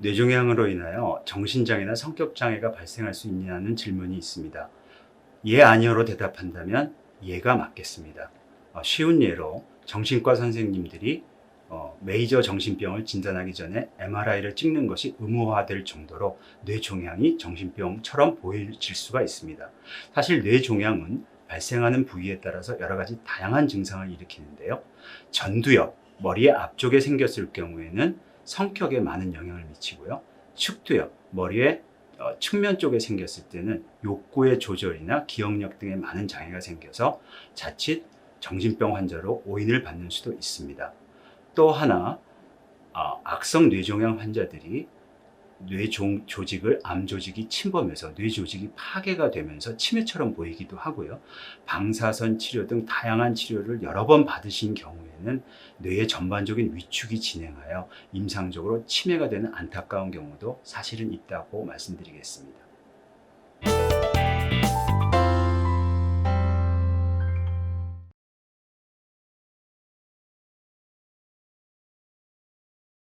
뇌종양으로 인하여 정신장애나 성격장애가 발생할 수 있냐는 질문이 있습니다. 예, 아니요로 대답한다면 예가 맞겠습니다. 어, 쉬운 예로 정신과 선생님들이 어, 메이저 정신병을 진단하기 전에 MRI를 찍는 것이 의무화될 정도로 뇌종양이 정신병처럼 보여질 수가 있습니다. 사실 뇌종양은 발생하는 부위에 따라서 여러 가지 다양한 증상을 일으키는데요. 전두엽, 머리의 앞쪽에 생겼을 경우에는 성격에 많은 영향을 미치고요. 측두엽, 머리의 어, 측면 쪽에 생겼을 때는 욕구의 조절이나 기억력 등의 많은 장애가 생겨서 자칫 정신병 환자로 오인을 받는 수도 있습니다. 또 하나 아, 악성 뇌종양 환자들이 뇌 조- 조직을 암 조직이 침범해서 뇌 조직이 파괴가 되면서 치매처럼 보이기도 하고요. 방사선 치료 등 다양한 치료를 여러 번 받으신 경우에는 뇌의 전반적인 위축이 진행하여 임상적으로 치매가 되는 안타까운 경우도 사실은 있다고 말씀드리겠습니다.